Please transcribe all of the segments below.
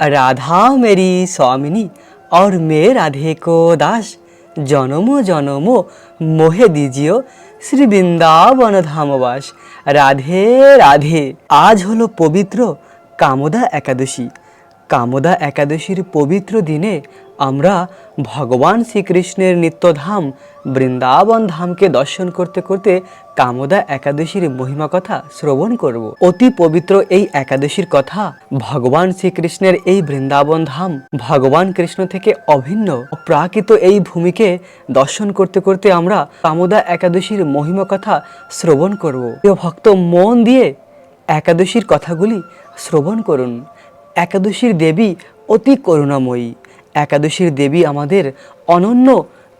राधा मेरी स्वामिनी और मैं राधे को दास জনম জনম মোহে দিজিও শ্রী বৃন্দাবন ধামবাস রাধে রাধে আজ হলো পবিত্র কামদা একাদশী কামদা একাদশীর পবিত্র দিনে আমরা ভগবান শ্রীকৃষ্ণের নিত্যধাম বৃন্দাবন ধামকে দর্শন করতে করতে কামদা একাদশীর মহিমা কথা শ্রবণ করব। অতি পবিত্র এই একাদশীর কথা ভগবান শ্রীকৃষ্ণের এই বৃন্দাবন ধাম ভগবান কৃষ্ণ থেকে অভিন্ন প্রাকৃত এই ভূমিকে দর্শন করতে করতে আমরা কামদা একাদশীর মহিমা কথা শ্রবণ করব। প্রিয় ভক্ত, মন দিয়ে একাদশীর কথাগুলি শ্রবণ করুন। একাদশীর দেবী অতি করুণাময়ী। একাদশীর দেবী আমাদের অনন্য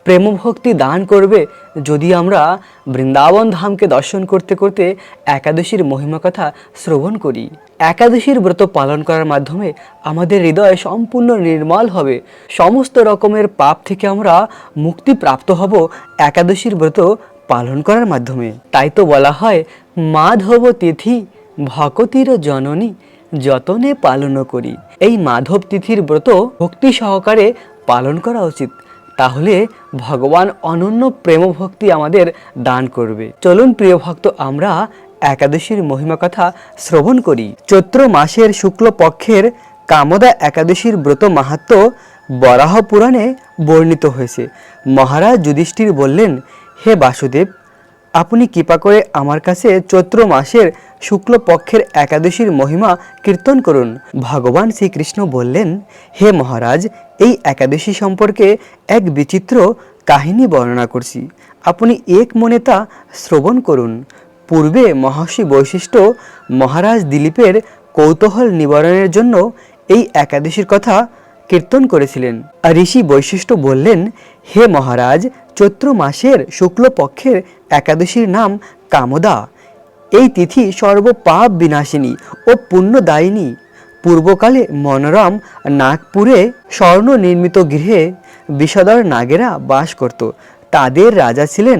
প্রেমভক্তি দান করবে যদি আমরা বৃন্দাবন ধামকে দর্শন করতে করতে একাদশীর মহিমা কথা শ্রবণ করি। একাদশীর ব্রত পালন করার মাধ্যমে আমাদের হৃদয় সম্পূর্ণ নির্মল হবে। সমস্ত রকমের পাপ থেকে আমরা মুক্তি প্রাপ্ত হব একাদশীর ব্রত পালন করার মাধ্যমে। তাই তো বলা হয় মাধব তিথি ভকতির জননী যতনে পালন করি। এই মাধব তিথির ব্রত ভক্তি সহকারে পালন করা উচিত। তাহলে ভগবান অনন্য প্রেম ভক্তি আমাদের দান করবে। চলুন প্রিয় ভক্ত, আমরা একাদশীর মহিমা কথা শ্রবণ করি। চৈত্র মাসের শুক্ল পক্ষের কামদা একাদশীর ব্রত মাহাত্ম বরাহ পুরাণে বর্ণিত হয়েছে। মহারাজ যুধিষ্ঠির বললেন, হে বাসুদেব আপনি কৃপা করে আমার কাছে চৈত্র মাসের শুক্ল পক্ষের একাদশীর মহিমা কীর্তন করুন। ভগবান শ্রীকৃষ্ণ বললেন, হে মহারাজ, এই একাদশী সম্পর্কে এক বিচিত্র কাহিনী বর্ণনা করছি। আপনি এক মনে তা শ্রবণ করুন। পূর্বে মহর্ষি বৈশিষ্ট্য মহারাজ দিলীপের কৌতূহল নিবারণের জন্য এই একাদশীর কথা কীর্তন করেছিলেন। ঋষি বৈশিষ্ট্য বললেন, হে মহারাজ, চৈত্র মাসের শুক্লপক্ষের একাদশীর নাম কামদা। এই তিথি সর্বপাপ বিনাশিনী ও পুণ্যদায়িনী। পূর্বকালে মনোরম নাগপুরে স্বর্ণ নির্মিত গৃহে বিষধর নাগেরা বাস করত। তাদের রাজা ছিলেন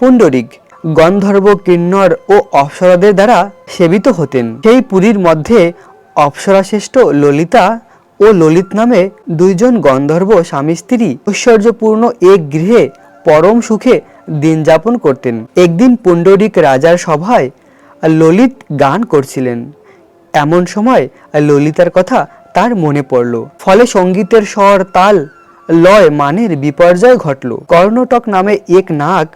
পুণ্ডরিক। গন্ধর্ব কিন্নর ও অপ্সরাদের দ্বারা সেবিত হতেন। সেই পুরীর মধ্যে অপ্সরাশ্রেষ্ঠ ললিতা ও ললিত নামে দুইজন গন্ধর্ব স্বামী স্ত্রী ঐশ্বর্যপূর্ণ এক গৃহে পরম সুখে দিন যাপন করতেন। একদিন পুণ্ডরিক রাজার সভায় ললিত গান করছিলেন। এমন সময় ললিতার কথা তার মনে পড়ল। ফলে সঙ্গীতের স্বর, তাল, লয়, মানের বিপর্যয় ঘটল। কর্ণটক নামে এক নাক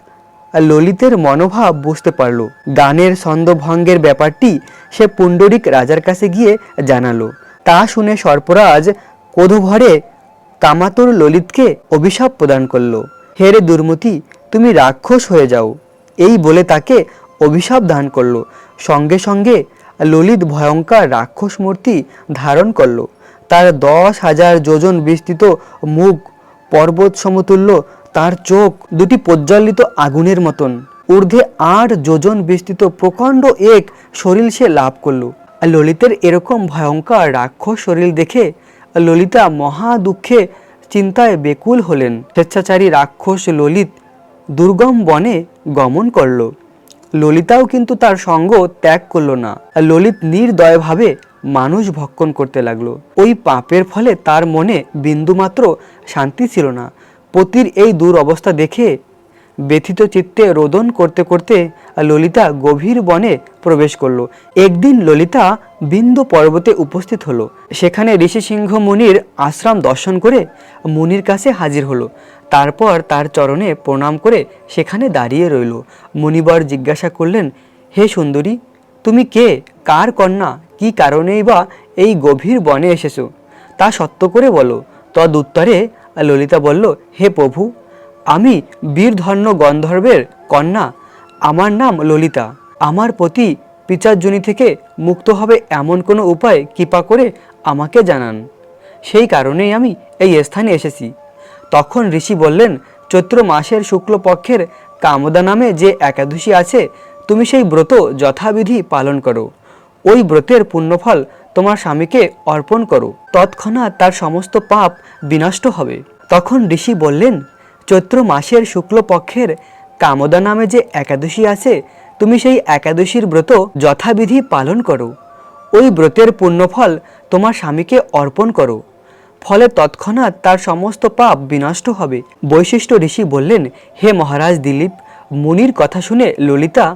ললিতের মনোভাব বুঝতে পারল। গানের ছন্দভঙ্গের ব্যাপারটি সে পুণ্ডরিক রাজার কাছে গিয়ে জানালো। তা শুনে সর্পরাজ কোধভরে কামাতুর ললিতকে অভিশাপ প্রদান করল। হে রে দুর্মতি, তুমি রাক্ষস হয়ে যাও। এই বলে তাকে অভিশাপ দান করল। সঙ্গে সঙ্গে ললিত ভয়ঙ্কর রাক্ষস মূর্তি ধারণ করল। তার দশ হাজার যোজন বিস্তৃত মুখ, পর্বত সমতুল্য, তার চোখ দুটি প্রজ্বলিত আগুনের মতন। ঊর্ধ্বে আট যোজন বিস্তৃত প্রকাণ্ড এক শরীর সে লাভ করল। ললিতের এরকম ভয়ঙ্কর রাক্ষস শরীর দেখে ললিতা মহা দুঃখে চিন্তায় বেকুল হলেন। স্বেচ্ছাচারী রাক্ষস ললিত দুর্গম বনে গমন করল। ললিতাও কিন্তু তার সঙ্গ ত্যাগ করল না। ললিত নির্দয়ভাবে মানুষ ভক্ষণ করতে লাগল। ওই পাপের ফলে তার মনে বিন্দুমাত্র শান্তি ছিল না। পতির এই দূর অবস্থা দেখে ব্যথিত চিত্তে রোদন করতে করতে ললিতা গভীর বনে প্রবেশ করল। একদিন ললিতা বিন্দু পর্বতে উপস্থিত হলো। সেখানে ঋষি সিংহ মুনির আশ্রম দর্শন করে মুনির কাছে হাজির হলো। তারপর তার চরণে প্রণাম করে সেখানে দাঁড়িয়ে রইল। মুনিবর জিজ্ঞাসা করলেন, হে সুন্দরী, তুমি কে? কার কন্যা? কি কারণেই বা এই গভীর বনে এসেছ? তা সত্য করে বলো। তদ উত্তরে ললিতা বলল, হে প্রভু আমি বীরধন্য গন্ধর্বের কন্যা। আমার নাম ললিতা। আমার প্রতি পিচার্জনী থেকে মুক্ত হবে এমন কোনো উপায় কৃপা করে আমাকে জানান। সেই কারণেই আমি এই স্থানে এসেছি। তখন ঋষি বললেন, চৈত্র মাসের শুক্লপক্ষের কামদা নামে যে একাদশী আছে, তুমি সেই ব্রত যথাবিধি পালন করো। ওই ব্রতের পুণ্যফল তোমার স্বামীকে অর্পণ করো। তৎক্ষণাৎ তার সমস্ত পাপ বিনষ্ট হবে। তখন ঋষি বললেন চৈত্র মাসের শুক্লপক্ষের কামদা নামে যে একাদশী আছে, তুমি সেই একাদশীর ব্রত যথাবিধি পালন করো। ওই ব্রতের পুণ্যফল তোমার স্বামীকে অর্পণ করো। ফলে তৎক্ষণাৎ তার সমস্ত পাপ বিনষ্ট হবে। বৈশিষ্ট্য ঋষি বললেন, হে মহারাজ দিলীপ, মুনির কথা শুনে ললিতা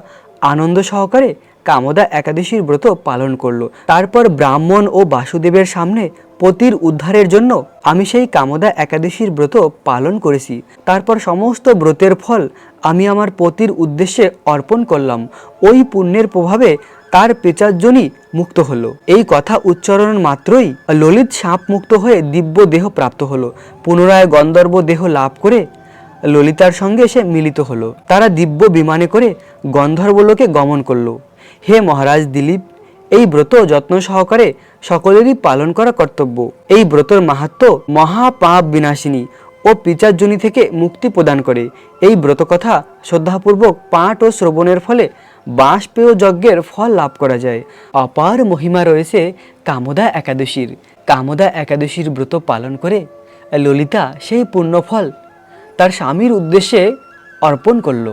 আনন্দ সহকারে কামদা একাদশীর ব্রত পালন করল। তারপর ব্রাহ্মণ ও বাসুদেবের সামনে পতির উদ্ধারের জন্য আমি সেই কামদা একাদশীর ব্রত পালন করেছি। তারপর সমস্ত ব্রতের ফল আমি আমার পতির উদ্দেশ্যে অর্পণ করলাম। ওই পুণ্যের প্রভাবে তার পেচার্জনই মুক্ত হলো। এই কথা উচ্চারণ মাত্রই ললিত সাপ মুক্ত হয়ে দিব্য দেহ প্রাপ্ত হলো। পুনরায় গন্ধর্ব দেহ লাভ করে ললিতার সঙ্গে সে মিলিত হলো। তারা দিব্য বিমানে করে গন্ধর্বলোকে গমন করল। হে মহারাজ দিলীপ এই ব্রত যত্ন সহকারে সকলেরই পালন করা কর্তব্য। এই ব্রতর মাহাত্ম মহাপাপ বিনাশিনী ও পিচার্জনী থেকে মুক্তি প্রদান করে। এই ব্রত কথা শ্রদ্ধাপূর্বক পাঠ ও শ্রবণের ফলে বাঁশপেয় যজ্ঞের ফল লাভ করা যায়। অপার মহিমা রয়েছে কামদা একাদশীর। কামদা একাদশীর ব্রত পালন করে ললিতা সেই পুণ্যফল তার স্বামীর উদ্দেশ্যে অর্পণ করল।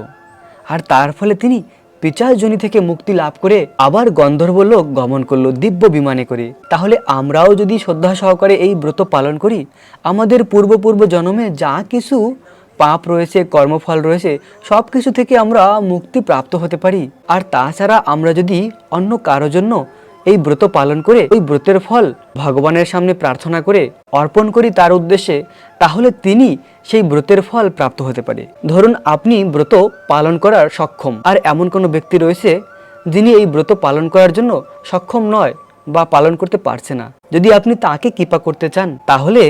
আর তার ফলে তিনি পিচারজনী থেকে মুক্তি লাভ করে আবার গন্ধর্ব লোক গমন করল দিব্য বিমানে করে। তাহলে আমরাও যদি শ্রদ্ধা সহকারে এই ব্রত পালন করি, আমাদের পূর্বপূর্ব জন্মে যা কিছু পাপ রয়েছে, কর্মফল রয়েছে, সব কিছু থেকে আমরা মুক্তি প্রাপ্ত হতে পারি। আর তাছাড়া আমরা যদি অন্য কারও জন্য এই ব্রত পালন করে ওই ব্রতের ফল ভগবানের সামনে প্রার্থনা করে অর্পণ করি তার উদ্দেশ্যে, তাহলে তিনি সেই ব্রতের ফল প্রাপ্ত হতে পারে। ধরুন আপনি ব্রত পালন করার সক্ষম, আর এমন কোনো ব্যক্তি রয়েছে যিনি এই ব্রত পালন করার জন্য সক্ষম নয় বা পালন করতে পারছে না। যদি আপনি তাকে কৃপা করতে চান, তাহলে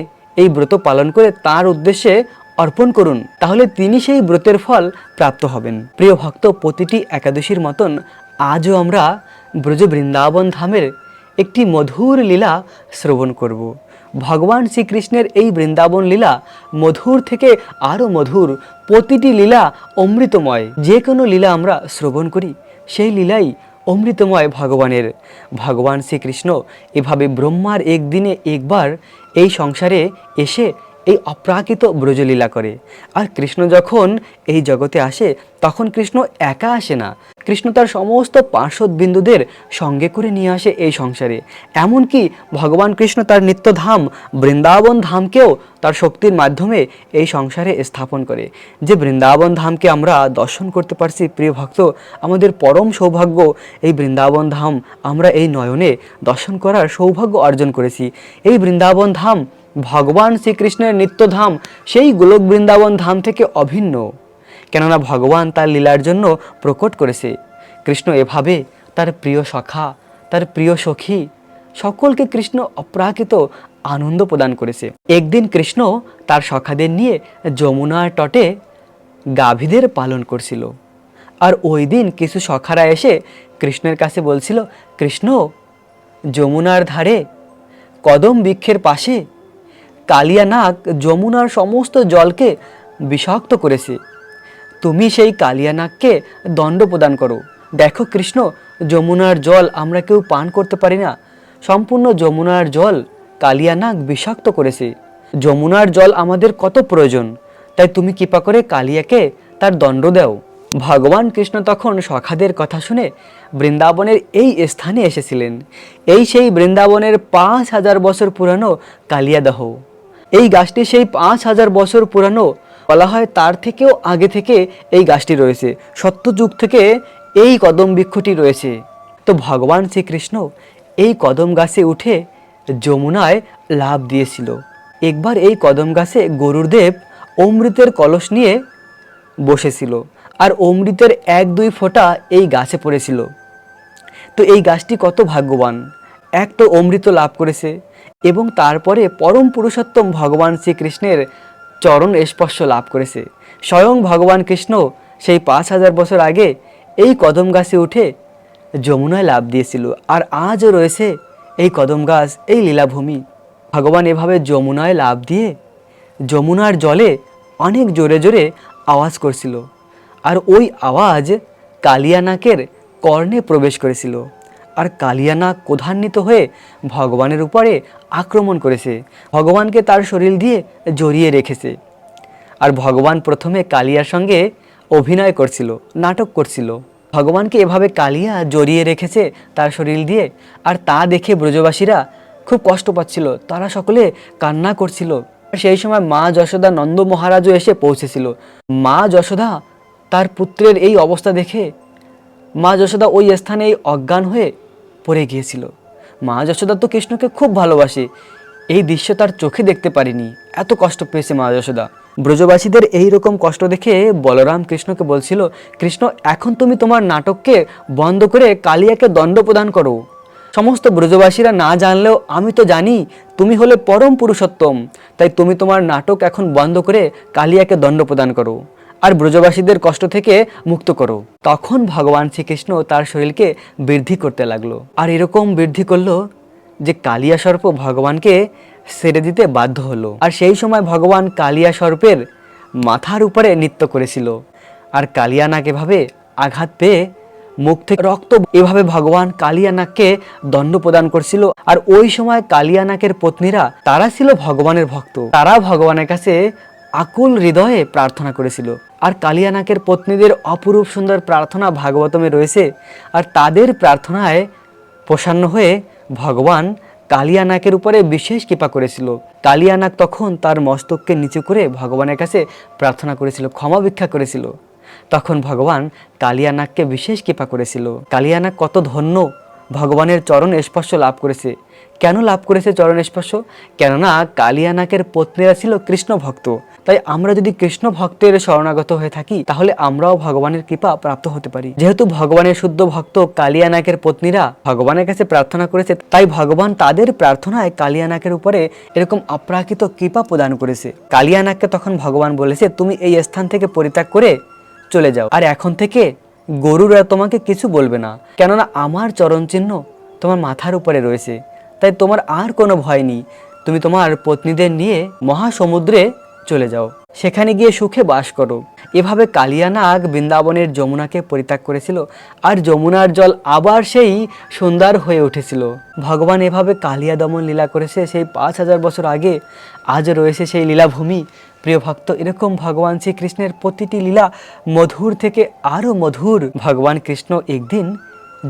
এই ব্রত পালন করে তার উদ্দেশ্যে অর্পণ করুন, তাহলে তিনি সেই ব্রতের ফল প্রাপ্ত হবেন। প্রিয় ভক্ত, প্রতিটি একাদশীর মতন আজও আমরা ব্রজ বৃন্দাবন ধামের একটি মধুর লীলা শ্রবণ করব। ভগবান শ্রীকৃষ্ণের এই বৃন্দাবন লীলা মধুর থেকে আরও মধুর, প্রতিটি লীলা অমৃতময়। যে কোনো লীলা আমরা শ্রবণ করি, সেই লীলাই অমৃতময় ভগবানের। ভগবান শ্রীকৃষ্ণ এভাবে ব্রহ্মার একদিনে একবার এই সংসারে এসে এই অপ্রাকৃত ব্রজলীলা করে। আর কৃষ্ণ যখন এই জগতে আসে, তখন কৃষ্ণ একা আসে না। কৃষ্ণ তার সমস্ত পার্শ্বদ বিন্দুদের সঙ্গে করে নিয়ে আসে এই সংসারে। এমনকি ভগবান কৃষ্ণ তার নিত্যধাম বৃন্দাবন ধামকেও তার শক্তির মাধ্যমে এই সংসারে স্থাপন করে। যে বৃন্দাবন ধামকে আমরা দর্শন করতে পারছি, প্রিয় ভক্ত, আমাদের পরম সৌভাগ্য, এই বৃন্দাবন ধাম আমরা এই নয়নে দর্শন করার সৌভাগ্য অর্জন করেছি। এই বৃন্দাবন ধাম ভগবান শ্রীকৃষ্ণের নিত্যধাম, সেই গোলক বৃন্দাবন ধাম থেকে অভিন্ন। কেননা ভগবান তার লীলার জন্য প্রকট করেছে। কৃষ্ণ এভাবে তার প্রিয় সখা, তার প্রিয় সখী, সকলকে কৃষ্ণ অপ্রাকৃত আনন্দ প্রদান করেছে। একদিন কৃষ্ণ তার সখাদের নিয়ে যমুনার তটে গাভীদের পালন করছিল। আর ওই দিন কিছু সখারা এসে কৃষ্ণের কাছে বলছিল, কৃষ্ণ, যমুনার ধারে কদম বৃক্ষের পাশে কালিয়া নাগ যমুনার সমস্ত জলকে বিষাক্ত করেছে। তুমি সেই কালিয়া নাগকে দণ্ড প্রদান করো। দেখো কৃষ্ণ, যমুনার জল আমরা কেউ পান করতে পারি না। সম্পূর্ণ যমুনার জল কালিয়া নাগ বিষাক্ত করেছে। যমুনার জল আমাদের কত প্রয়োজন, তাই তুমি কৃপা করে কালিয়াকে তার দণ্ড দাও। ভগবান কৃষ্ণ তখন সখাদের কথা শুনে বৃন্দাবনের এই স্থানে এসেছিলেন। এই সেই বৃন্দাবনের পাঁচ হাজার বছর পুরানো কালিয়াদহ। এই গাছটি সেই পাঁচ হাজার বছর পুরানো। বলা হয় তার থেকেও আগে থেকে এই গাছটি রয়েছে। সত্যযুগ থেকে এই কদম বৃক্ষটি রয়েছে। তো ভগবান শ্রীকৃষ্ণ এই কদম গাছে উঠে যমুনায় লাভ দিয়েছিল। একবার এই কদম গাছে গরুরদেব অমৃতের কলস নিয়ে বসেছিল আর অমৃতের এক দুই ফোঁটা এই গাছে পড়েছিল। তো এই গাছটি কত ভাগ্যবান। এক তো অমৃত লাভ করেছে এবং তারপরে পরম পুরুষোত্তম ভগবান শ্রীকৃষ্ণের চরণ স্পর্শ লাভ করেছে। স্বয়ং ভগবান কৃষ্ণ সেই পাঁচ হাজার বছর আগে এই কদম গাছে উঠে যমুনায় লাভ দিয়েছিল আর আজও রয়েছে এই কদম গাছ, এই লীলাভূমি। ভগবান এভাবে যমুনায় লাভ দিয়ে যমুনার জলে অনেক জোরে জোরে আওয়াজ করছিল। আর ওই আওয়াজ কালিয়ানাকের কর্ণে প্রবেশ করেছিল। আর কালিয়ানাক ক্রোধান্বিত হয়ে ভগবানের উপরে আক্রমণ করেছে। ভগবানকে তার শরীর দিয়ে জড়িয়ে রেখেছে। আর ভগবান প্রথমে কালিয়ার সঙ্গে অভিনয় করছিল, নাটক করছিল। ভগবানকে এভাবে কালিয়া জড়িয়ে রেখেছে তার শরীর দিয়ে, আর তা দেখে ব্রজবাসীরা খুব কষ্ট পাচ্ছিল। তারা সকলে কান্না করছিল। সেই সময় মা যশোদা নন্দ মহারাজও এসে পৌঁছেছিল। মা যশোদা তার পুত্রের এই অবস্থা দেখে মা যশোদা ওই স্থানেই অজ্ঞান হয়ে পড়ে গিয়েছিল। মা যশোদা তো কৃষ্ণকে খুব ভালোবাসে। এই দৃশ্য তার চোখে দেখতে পারিনি। এত কষ্ট পেয়েছে মা যশোদা। ব্রজবাসীদের এই রকম কষ্ট দেখে বলরাম কৃষ্ণকে বলছিল, কৃষ্ণ, এখন তুমি তোমার নাটককে বন্ধ করে কালিয়াকে দণ্ড প্রদান করো। সমস্ত ব্রজবাসীরা না জানলেও আমি তো জানি, তুমি হলে পরম পুরুষোত্তম। তাই তুমি তোমার নাটক এখন বন্ধ করে কালিয়াকে দণ্ড প্রদান করো। আর ব্রজবাসীদের কষ্ট থেকে মুক্ত করো। তখন ভগবান শ্রীকৃষ্ণ তার শরীরকে বৃদ্ধি করতে লাগল। আর এরকম বৃদ্ধি করল যে কালিয়া সর্প ভগবানকে ছেড়ে দিতে বাধ্য হলো। আর সেই সময় ভগবান কালিয়া সর্পের মাথার উপরে নৃত্য করেছিল। আর কালিয়ানাক এভাবে আঘাত পেয়ে মুখ থেকে রক্ত এভাবে ভগবান কালিয়ানাককে দণ্ড প্রদান করছিল। আর ওই সময় কালিয়ানাকের পত্নীরা, তারা ছিল ভগবানের ভক্ত। তারা ভগবানের কাছে আকুল হৃদয়ে প্রার্থনা করেছিল। আর কালিয়ানাকের পত্নীদের অপরূপ সুন্দর প্রার্থনা ভাগবতমে রয়েছে। আর তাদের প্রার্থনায় প্রসন্ন হয়ে ভগবান কালিয়ানাকের উপরে বিশেষ কৃপা করেছিল। কালিয়ানাক তখন তার মস্তককে নিচু করে ভগবানের কাছে প্রার্থনা করেছিল, ক্ষমা ভিক্ষা করেছিল। তখন ভগবান কালিয়ানাককে বিশেষ কৃপা করেছিল। কালিয়ানাক কত ধন্য ভগবানের চরণ স্পর্শ লাভ করেছে। কেন লাভ করেছে চরণ স্পর্শ কেননা কালিয়ানাকের পত্নীরা ছিল কৃষ্ণ ভক্ত তাই আমরা যদি কৃষ্ণ ভক্তের শরণাগত হয়ে থাকি, তাহলে আমরাও ভগবানের কৃপা প্রাপ্ত হতে পারি। যেহেতু ভগবানের শুদ্ধ ভক্ত কালিয়ানাকের পত্নীরা ভগবানের কাছে প্রার্থনা করেছে, তাই ভগবান তাদের প্রার্থনায় কালিয়ানাকের উপরে এরকম অপ্রাকৃত কৃপা প্রদান করেছে। কালিয়ানাককে তখন ভগবান বলেছে, তুমি এই স্থান থেকে পরিত্যাগ করে চলে যাও। আর এখন থেকে গরুরা তোমাকে কিছু বলবে না। কেননা আমার চরণ চিহ্ন তোমার মাথার উপরে রয়েছে। তাই তোমার আর কোনো ভয় নেই। তুমি তোমার পত্নীদের নিয়ে মহাসমুদ্রে চলে যাও। সেখানে গিয়ে সুখে বাস করো। এভাবে কালিয়ানাগ বৃন্দাবনের যমুনাকে পরিত্যাগ করেছিল আর যমুনার জল আবার সেই সুন্দর হয়ে উঠেছিল। ভগবান এভাবে কালিয়া দমন লীলা করেছে সেই পাঁচ হাজার বছর আগে। আজ রয়েছে সেই লীলাভূমি। প্রিয় ভক্ত, এরকম ভগবান শ্রীকৃষ্ণের প্রতিটি লীলা মধুর থেকে আরও মধুর। ভগবান কৃষ্ণ একদিন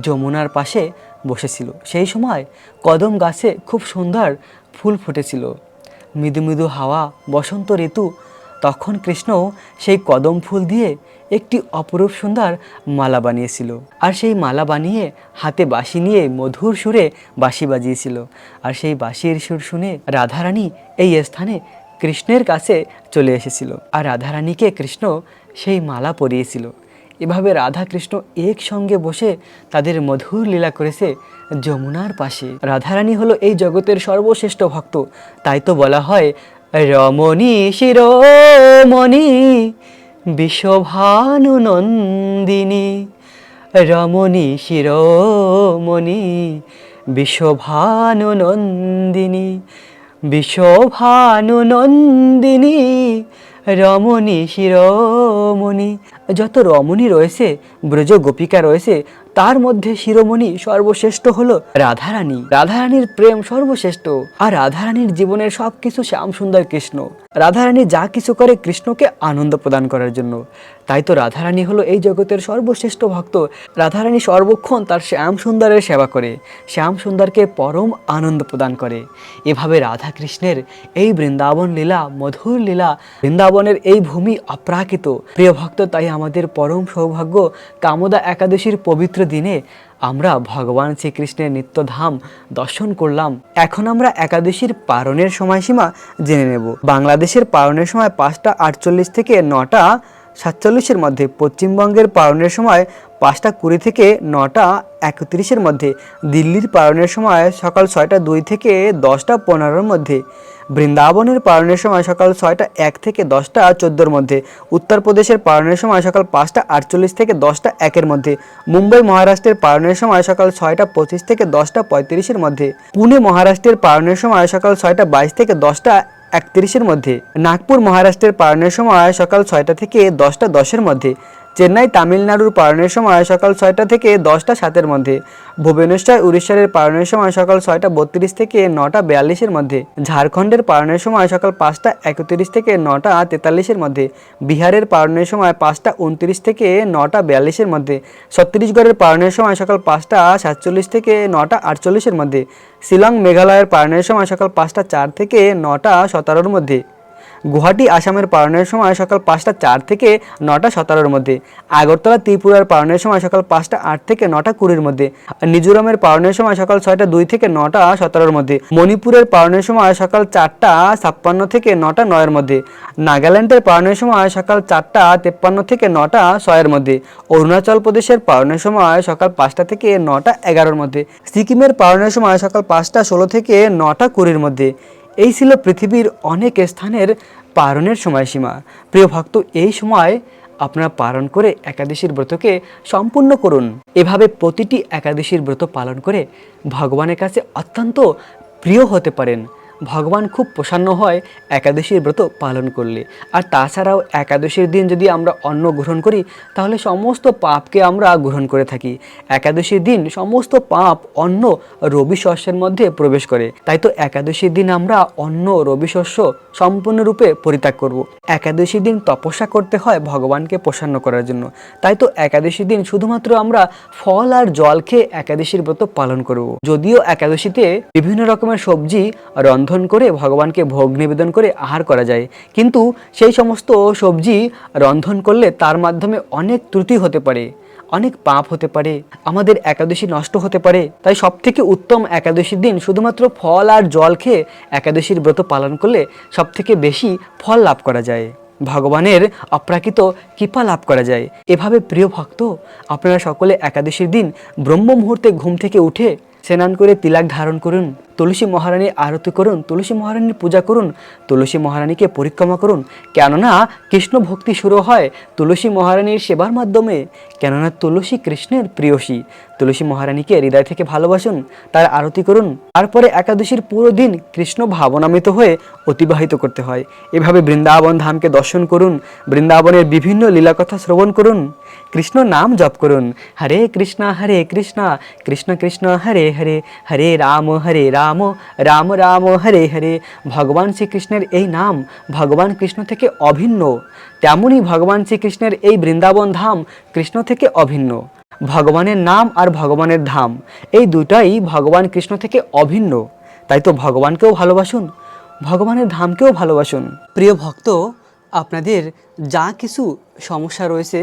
যমুনার পাশে বসেছিল। সেই সময় কদম গাছে খুব সুন্দর ফুল ফুটেছিল। মৃদু মৃদু হাওয়া, বসন্ত ঋতু, তখন কৃষ্ণ সেই কদম ফুল দিয়ে একটি অপরূপ সুন্দর মালা বানিয়েছিল। আর সেই মালা বানিয়ে হাতে বাঁশি নিয়ে মধুর সুরে বাঁশি বাজিয়েছিল। আর সেই বাঁশির সুর শুনে রাধারানী এই স্থানে কৃষ্ণের কাছে চলে এসেছিল। আর রাধারানীকে কৃষ্ণ সেই মালা পরিয়েছিল। এভাবে রাধা কৃষ্ণ একসঙ্গে বসে তাদের মধুর লীলা করেছে যমুনার পাশে। রাধারানী হলো এই জগতের সর্বশ্রেষ্ঠ ভক্ত। তাই তো বলা হয়, রমণী শিরোমণি বিশ্বভানু নন্দিনী রমণী শিরোমণি বিশ্বভানু নন্দিনী বিশ্বভানু নন্দিনী রমণী শিরোমণি। যত রমণী রয়েছে ব্রজ গোপিকা রয়েছে তার মধ্যে শিরোমণি সর্বশ্রেষ্ঠ হলো রাধারানী। রাধারানীর প্রেম সর্বশ্রেষ্ঠ, আর রাধারানীর জীবনের সব কিছু শ্যাম সুন্দর কৃষ্ণ। রাধারানী যা কিছু করে কৃষ্ণকে আনন্দ প্রদান করার জন্য। তাই তো রাধারানী হলো এই জগতের সর্বশ্রেষ্ঠ ভক্ত। রাধারানী সর্বক্ষণ তার শ্যাম সুন্দরের সেবা করে। শ্যাম সুন্দরকে পরম আনন্দ প্রদান করে। এভাবে রাধা কৃষ্ণের এই বৃন্দাবন লীলা, মধুর লীলা, বৃন্দাবনের এই ভূমি অপ্রাকৃত। প্রিয় ভক্ত, তাই আমাদের পরম সৌভাগ্য কামদা একাদশীর পবিত্র দিনে আমরা ভগবান শ্রীকৃষ্ণের নিত্যধাম দর্শন করলাম। এখন আমরা একাদশীর পারণের সময়সীমা জেনে নেব। বাংলাদেশের পারণের সময় পাঁচটা আটচল্লিশ থেকে নটা সাতচল্লিশের মধ্যে পশ্চিমবঙ্গের পালনের সময় পাঁচটা কুড়ি থেকে নটা একত্রিশের মধ্যে, দিল্লির পালনের সময় সকাল ছয়টা দুই থেকে দশটা পনেরোর মধ্যে, বৃন্দাবনের পালনের সময় সকাল ছয়টা এক থেকে দশটা চোদ্দোর মধ্যে, উত্তরপ্রদেশের পালনের সময় সকাল পাঁচটা আটচল্লিশ থেকে দশটা একের মধ্যে, মুম্বাই মহারাষ্ট্রের পালনের সময় সকাল ছয়টা পঁচিশ থেকে দশটা পঁয়ত্রিশের মধ্যে, পুনে মহারাষ্ট্রের পালনের সময় সকাল ছয়টা বাইশ থেকে দশটা একত্রিশের মধ্যে নাগপুর মহারাষ্ট্রের পালনের সময় সকাল ছয়টা থেকে দশটা দশের মধ্যে চেন্নাই তামিলনাড়ুর পালনের সময় সকাল ছয়টা থেকে দশটা সাতের মধ্যে, ভুবনেশ্বর উড়িষ্যার পালনের সময় সকাল ছয়টা বত্রিশ থেকে নটা বিয়াল্লিশের মধ্যে, ঝাড়খণ্ডের পালনের সময় সকাল পাঁচটা একত্রিশ থেকে নটা তেতাল্লিশের মধ্যে, বিহারের পালনের সময় পাঁচটা উনত্রিশ থেকে নটা বিয়াল্লিশের মধ্যে, ছত্তিশগড়ের পালনের সময় সকাল পাঁচটা সাতচল্লিশ থেকে নটা আটচল্লিশের মধ্যে, শিলং মেঘালয়ের পালনের সময় সকাল পাঁচটা চার থেকে নটা সতেরোর মধ্যে। গুয়াহাটি আসামের পালনের সময় সকাল পাঁচটা চার থেকে নটা সতেরোর মধ্যে। আগরতলা ত্রিপুরার পালনের সময় সকাল পাঁচটা আট থেকে নটা কুড়ির মধ্যে। মিজোরামের পালনের সময় সকাল ছয়টা দুই থেকে নটা সতেরোর মধ্যে। মণিপুরের পালনের সময় সকাল চারটা ছাপ্পান্ন থেকে নটা নয়ের মধ্যে। নাগাল্যান্ডের পালনের সময় সকাল চারটা তেপ্পান্ন থেকে নটা ছয়ের মধ্যে। অরুণাচল প্রদেশের পালনের সময় সকাল পাঁচটা থেকে নটা এগারোর মধ্যে। সিকিমের পালনের সময় সকাল পাঁচটা ষোলো থেকে নটা কুড়ির মধ্যে। এই ছিল পৃথিবীর অনেক স্থানের পারণের সময়সীমা। প্রিয় ভক্ত, এই সময় আপনারা পালন করে একাদশীর ব্রতকে সম্পূর্ণ করুন। এভাবে প্রতিটি একাদশীর ব্রত পালন করে ভগবানের কাছে অত্যন্ত প্রিয় হতে পারেন। ভগবান খুব প্রসন্ন হয় একাদশীর ব্রত পালন করলে আর তাছাড়াও একাদশীর দিন যদি আমরা অন্ন গ্রহণ করি, তাহলে সমস্ত পাপকে আমরা গ্রহণ করে থাকি একাদশীর দিন সমস্ত পাপ অন্ন রবি শস্যের মধ্যে প্রবেশ করে তাই তো একাদশীর দিন আমরা অন্ন রবি শস্য সম্পূর্ণরূপে পরিত্যাগ করব। একাদশীর দিন তপস্যা করতে হয় ভগবানকে প্রসন্ন করার জন্য তাই তো একাদশীর দিন শুধুমাত্র আমরা ফল আর জল খেয়ে একাদশীর ব্রত পালন করব। যদিও একাদশীতে বিভিন্ন রকমের সবজি রন্ধন করে ভগবানকে ভোগ নিবেদন করে আহার করা যায়। কিন্তু সেই সমস্ত সবজি রন্ধন করলে তার মাধ্যমে অনেক ত্রুটি হতে পারে, অনেক পাপ হতে পারে, আমাদের একাদশী নষ্ট হতে পারে। তাই সব থেকে উত্তম একাদশীর দিন শুধুমাত্র ফল আর জল খেয়ে একাদশীর ব্রত পালন করলে সব থেকে বেশি ফল লাভ করা যায়। ভগবানের অপ্রাকৃত কৃপা লাভ করা যায়। এভাবে প্রিয় ভক্ত, আপনারা সকলে একাদশীর দিন ব্রহ্ম মুহূর্তে ঘুম থেকে উঠে স্নান করে তিলাক ধারণ করুন, তুলসী মহারানীর আরতি করুন, তুলসী মহারানীর পূজা করুন, তুলসী মহারানীকে পরিক্রমা করুন। কেননা কৃষ্ণ ভক্তি শুরু হয় তুলসী মহারানীর সেবার মাধ্যমে। কেননা তুলসী কৃষ্ণের প্রিয়সী। তুলসী মহারানীকে হৃদয় থেকে ভালোবাসুন, তার আরতি করুন। তারপরে একাদশীর পুরো দিন কৃষ্ণ ভাবনামিত হয়ে অতিবাহিত করতে হয়। এভাবে বৃন্দাবন ধামকে দর্শন করুন, বৃন্দাবনের বিভিন্ন লীলাকথা শ্রবণ করুন। কৃষ্ণ নাম জপ করুন। হরে কৃষ্ণ হরে কৃষ্ণ কৃষ্ণ কৃষ্ণ, হরে হরে হরে রাম হরে রাম রাম রাম, হরে হরে। ভগবান শ্রীকৃষ্ণের এই নাম ভগবান কৃষ্ণ থেকে অভিন্ন। তেমনই ভগবান শ্রীকৃষ্ণের এই বৃন্দাবন ধাম কৃষ্ণ থেকে অভিন্ন। ভগবানের নাম আর ভগবানের ধাম, এই দুটাই ভগবান কৃষ্ণ থেকে অভিন্ন। তাই তো ভগবানকেও ভালোবাসুন, ভগবানের ধামকেও ভালোবাসুন। প্রিয় ভক্ত, আপনাদের যা কিছু সমস্যা রয়েছে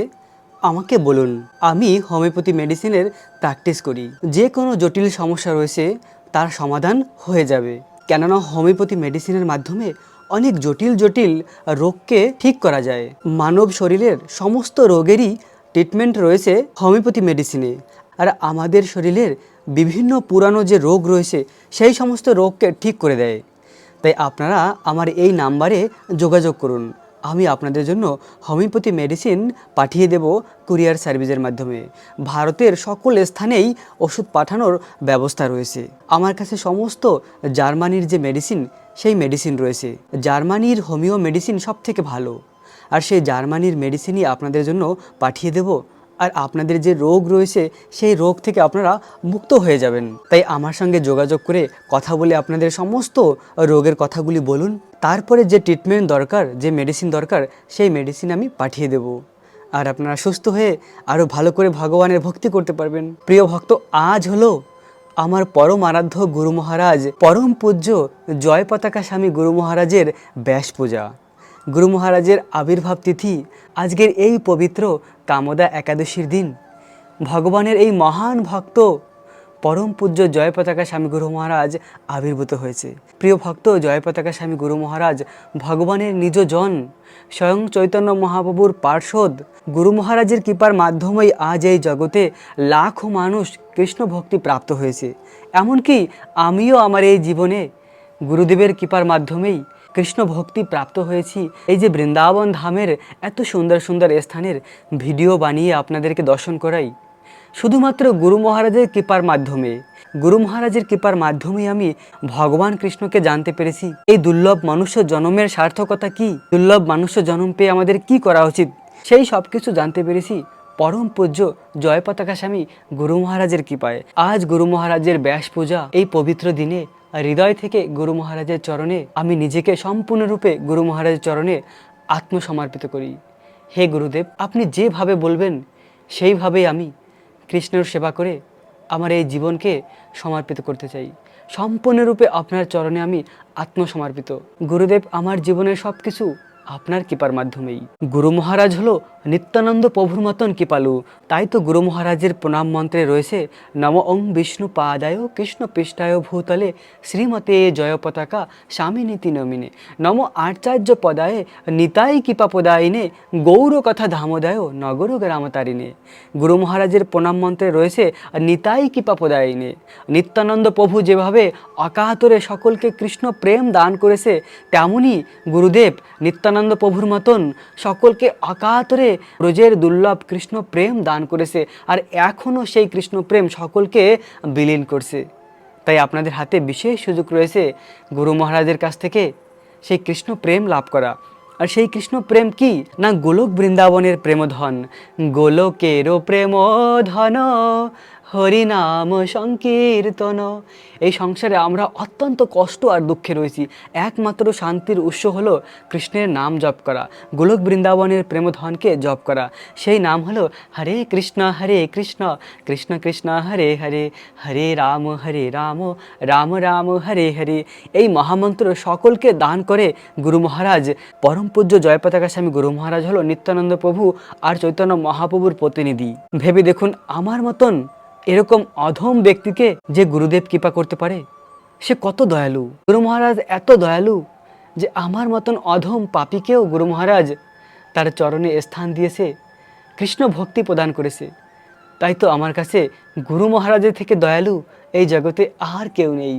আমাকে বলুন, আমি হোমিওপ্যাথি মেডিসিনের প্র্যাকটিস করি। যে কোনো জটিল সমস্যা রয়েছে, তার সমাধান হয়ে যাবে। কেননা হোমিওপ্যাথি মেডিসিনের মাধ্যমে অনেক জটিল জটিল রোগকে ঠিক করা যায়। মানব শরীরের সমস্ত রোগেরই ট্রিটমেন্ট রয়েছে হোমিওপ্যাথি মেডিসিনে। আর আমাদের শরীরের বিভিন্ন পুরানো যে রোগ রয়েছে, সেই সমস্ত রোগকে ঠিক করে দেয়। তাই আপনারা আমার এই নাম্বারে যোগাযোগ করুন। আমি আপনাদের জন্য হোমিওপ্যাথি মেডিসিন পাঠিয়ে দেব কুরিয়ার সার্ভিসের মাধ্যমে। ভারতের সকল স্থানেই ওষুধ পাঠানোর ব্যবস্থা রয়েছে। আমার কাছে সমস্ত জার্মানির যে মেডিসিন, সেই মেডিসিন রয়েছে। জার্মানির হোমিও মেডিসিন সব থেকে ভালো। আর সেই জার্মানির মেডিসিনই আপনাদের জন্য পাঠিয়ে দেব আর আপনাদের যে রোগ রয়েছে, সেই রোগ থেকে আপনারা মুক্ত হয়ে যাবেন। তাই আমার সঙ্গে যোগাযোগ করে কথা বলে আপনাদের সমস্ত রোগের কথাগুলি বলুন। তারপরে যে ট্রিটমেন্ট দরকার, যে মেডিসিন দরকার, সেই মেডিসিন আমি পাঠিয়ে দেব। আর আপনারা সুস্থ হয়ে আরও ভালো করে ভগবানের ভক্তি করতে পারবেন। প্রিয় ভক্ত, আজ হলো আমার পরম আরাধ্য গুরু মহারাজ, পরম পূজ্য জয় পতাকা স্বামী গুরু মহারাজের ব্যাস পূজা। গুরু মহারাজের আবির্ভাব তিথি আজকের এই পবিত্র কামদা একাদশীর দিন। ভগবানের এই মহান ভক্ত পরম পূজ্য জয় পতাকা স্বামী গুরু মহারাজ আবির্ভূত হয়েছে। প্রিয় ভক্ত জয় পতাকা স্বামী গুরু মহারাজ, ভগবানের নিজ জন, স্বয়ং চৈতন্য মহাপ্রভুর পার্শ্বদ, গুরু মহারাজের কৃপার মাধ্যমেই আজ এই জগতে লাখো মানুষ কৃষ্ণ ভক্তি প্রাপ্ত হয়েছে। এমনকি আমিও আমার এই জীবনে গুরুদেবের কৃপার মাধ্যমেই কৃষ্ণ ভক্তি প্রাপ্ত হয়েছি। এই যে বৃন্দাবন ধামের এত সুন্দর সুন্দর স্থানের ভিডিও বানিয়ে আপনাদেরকে দর্শন করাই। শুধুমাত্র গুরু মহারাজের কৃপার মাধ্যমে। গুরু মহারাজের কৃপার মাধ্যমেই আমি ভগবান কৃষ্ণকে জানতে পেরেছি। এই দুর্লভ মনুষ্য জন্মের সার্থকতা কি? দুর্লভ মনুষ্য জন্ম পেয়ে আমাদের কি করা উচিত? সেই সব কিছু জানতে পেরেছি। পরম পূজ্য জয় পতাকা স্বামী গুরু মহারাজের কৃপায়। আজ গুরু মহারাজের ব্যাস পূজা এই পবিত্র দিনে হৃদয় থেকে গুরু মহারাজের চরণে আমি নিজেকে সম্পূর্ণরূপে গুরু মহারাজের চরণে আত্মসমর্পিত করি। হে গুরুদেব, আপনি যেভাবে বলবেন, সেইভাবেই আমি কৃষ্ণের সেবা করে আমার এই জীবনকে সমর্পিত করতে চাই। সম্পূর্ণরূপে আপনার চরণে আমি আত্মসমর্পিত। গুরুদেব, আমার জীবনের সব কিছু আপনার কৃপার মাধ্যমেই। গুরু মহারাজ হলো নিত্যানন্দ প্রভুর মতন কৃপালু। তাই তো গুরু মহারাজের প্রণাম মন্ত্রে রয়েছে, নম ওং বিষ্ণু পাদায় কৃষ্ণ পৃষ্ঠায় ভূতলে শ্রীমতে জয় পতাকা স্বামী নীতি নমিনে। নম আচার্য পদায়ে নিতাই কৃপা পদায়িনে গৌর কথা ধামোদয় নগর গ্রামতারিণে গুরু মহারাজের প্রণাম মন্ত্রে রয়েছে, নিতাই কৃপা পদায়িনে নিত্যানন্দ প্রভু যেভাবে অকাতরে সকলকে কৃষ্ণ প্রেম দান করেছে, তেমনি গুরুদেব নিত্যানন্দ প্রভুর মতন সকলকে অকাতরে ব্রজের দুর্লভ কৃষ্ণ প্রেম দান করেছে আর এখনও সেই কৃষ্ণ প্রেম সকলকে বিলীন করছে। তাই আপনাদের হাতে বিশেষ সুযোগ রয়েছে গুরু মহারাজের কাছ থেকে সেই কৃষ্ণ প্রেম লাভ করা। আর সেই কৃষ্ণ প্রেম কি? না গোলক বৃন্দাবনের প্রেমধন। গোলকেরও প্রেম ধন হরিনাম সংকীর্তন। এই সংসারে আমরা অত্যন্ত কষ্ট আর দুঃখে রয়েছি। একমাত্র শান্তির উৎস হলো কৃষ্ণের নাম জপ করা, গোলক বৃন্দাবনের প্রেমধনকে জপ করা। সেই নাম হলো হরে কৃষ্ণ হরে কৃষ্ণ কৃষ্ণ কৃষ্ণ, হরে হরে হরে রাম হরে রাম রাম রাম, হরে হরে। এই মহামন্ত্র সকলকে দান করে গুরু মহারাজ। পরম পূজ্য জয়পতাকা স্বামী গুরু মহারাজ হলো নিত্যানন্দ প্রভু আর চৈতন্য মহাপ্রভুর প্রতিনিধি। ভেবে দেখুন আমার মতন এরকম অধম ব্যক্তিকে যে গুরুদেব কৃপা করতে পারে, সে কত দয়ালু? গুরু মহারাজ এত দয়ালু যে আমার মতন অধম পাপীকেও গুরু মহারাজ তার চরণে স্থান দিয়েছে, কৃষ্ণ ভক্তি প্রদান করেছে। তাই তো আমার কাছে গুরু মহারাজের থেকে দয়ালু এই জগতে আর কেউ নেই।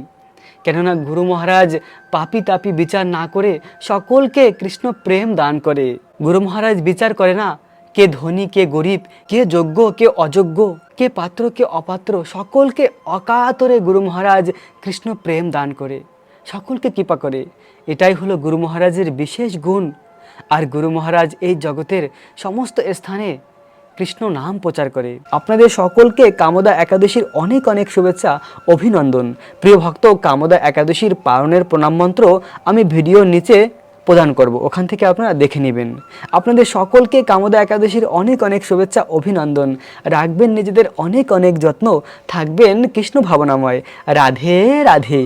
কেননা গুরু মহারাজ পাপি তাপি বিচার না করে সকলকে কৃষ্ণ প্রেম দান করে। গুরু মহারাজ বিচার করে না কে ধনী, কে গরিব, কে যোগ্য, কে অযোগ্য, কে পাত্র, কে অপাত্র, সকলকে অকাতরে গুরু মহারাজ কৃষ্ণ প্রেম দান করে। সকলকে কৃপা করে। এটাই হলো গুরু মহারাজের বিশেষ গুণ। আর গুরু মহারাজ এই জগতের সমস্ত স্থানে কৃষ্ণ নাম প্রচার করে। আপনাদের সকলকে কামদা একাদশীর অনেক অনেক শুভেচ্ছা, অভিনন্দন। প্রিয় ভক্ত, কামদা একাদশীর পালনের প্রণাম মন্ত্র আমি ভিডিওর নিচে প্রদান করব। ওখান থেকে আপনারা দেখে নেবেন। আপনাদের সকলকে কামদা একাদশীর অনেক অনেক শুভেচ্ছা, অভিনন্দন। রাখবেন নিজেদের অনেক অনেক যত্ন। থাকবেন কৃষ্ণ ভাবনাময়। রাধে রাধে।